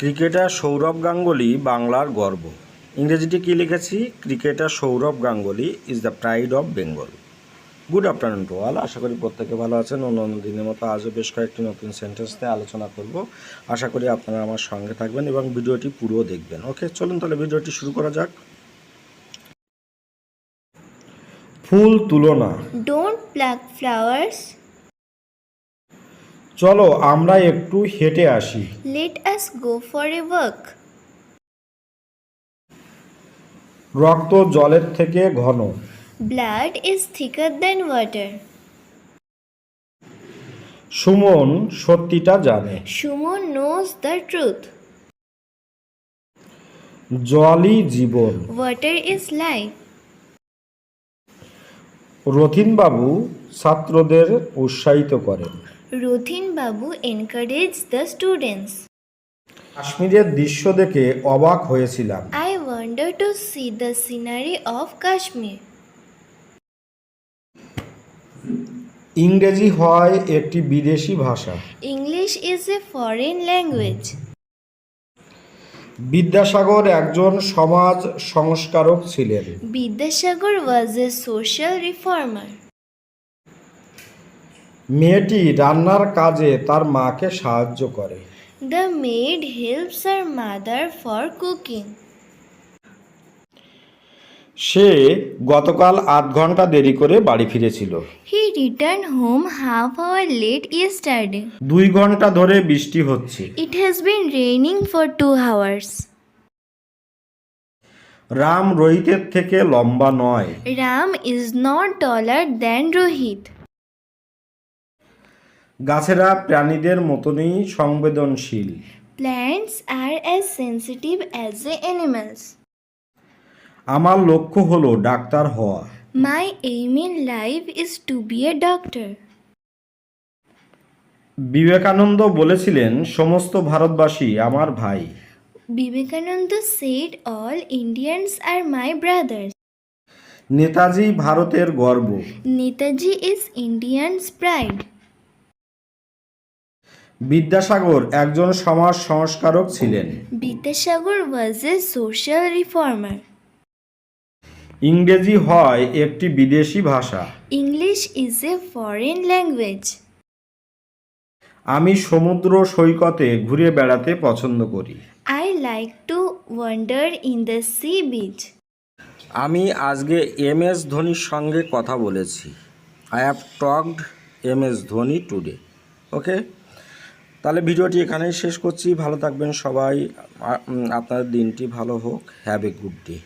Cricketer Sourav Ganguly বাংলার গর্ব। ইংরেজিতে কী লিখেছি? Cricketer Sourav Ganguly is the pride of Bengal good afternoon to all আশা করি প্রত্যেকে ভালো আছেন। অন্য দিনের মতো আজও বেশ কয়েকটি নতুন সেন্টেন্স নিয়ে আলোচনা করব। আশা করি আপনারা আমার সঙ্গে থাকবেন এবং ভিডিওটি পুরো দেখবেন। ওকে, চলুন তাহলে ভিডিওটি শুরু করা যাক। ফুল তুলনা। Don't pluck flowers. চলো আমরা একটু হেঁটে আসি। Let us go for a walk রক্ত জলের থেকে ঘন। Blood is thicker than water Suman সত্যিটা জানে। সুমন নোজ দ্য ট্রুথ জলই জীবন। ওয়াটার ইজ লাইফ রথিনবাবু ছাত্রদের উৎসাহিত করেন। রথিনবাবু এনকারেজ দ্য স্টুডেন্টস কাশ্মীরের দৃশ্য দেখে অবাক হয়েছিলাম। I wonder to see the scenery of Kashmir ইংরেজি হয় একটি বিদেশি ভাষা। English is a foreign language Vidyasagar একজন সমাজ সংস্কারক ছিলেন। Vidyasagar was a social reformer মেয়েটি রান্নার কাজে তার মাকে সাহায্য করে। The maid helps her mother for cooking সে গতকাল আধ ঘণ্টা দেরি করে বাড়ি ফিরেছিল। He return home half hour late yesterday দুই ঘণ্টা ধরে বৃষ্টি হচ্ছে। It has been raining for two hours Ram রোহিতের থেকে লম্বা নয়। Ram is not taller than Rohit গাছেরা প্রাণীদের মতনই সংবেদনশীল। Plants are as sensitive as a animals আমার লক্ষ্য হলো ডাক্তার হওয়া। My aim in life is to be a doctor Vivekananda বলেছিলেন সমস্ত ভারতবাসী আমার ভাই। Vivekananda said all Indians are my brothers Netaji ভারতের গর্ব। Netaji is Indians pride Vidyasagar একজন সমাজ সংস্কারক ছিলেন। Vidyasagar was A social reformer. ইংরেজি হয় একটি বিদেশি ভাষা। English is a foreign language আমি সমুদ্র সৈকতে ঘুরে বেড়াতে পছন্দ করি। I like to wonder in the sea beach আমি আজকে এম এস ধোনির সঙ্গে কথা বলেছি। I have talked M S Dhoni today okay তাহলে ভিডিওটি এখানেই শেষ করছি। ভালো থাকবেন সবাই। আপনার দিনটি ভালো হোক। Have a good day